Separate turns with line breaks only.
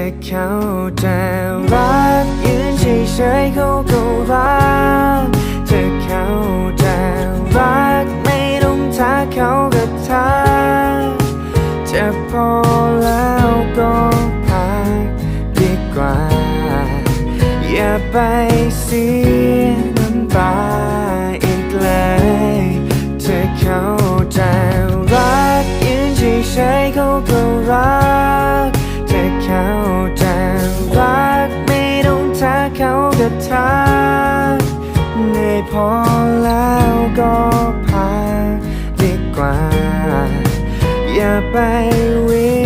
อเขาจะรักยืนเฉยๆเขาก็รักเธอเขาจะรักไม่ต้องทักเขาก็ทักจะพอแล้วก็พักดีกว่า อย่าไปเสียน้ำตาอีกเลยเธอเขาจะรักยืนเฉยๆเขาก็รัก เขาก็ทักเหนื่อยพอแล้วก็พักดีกว่า อย่าไปวิ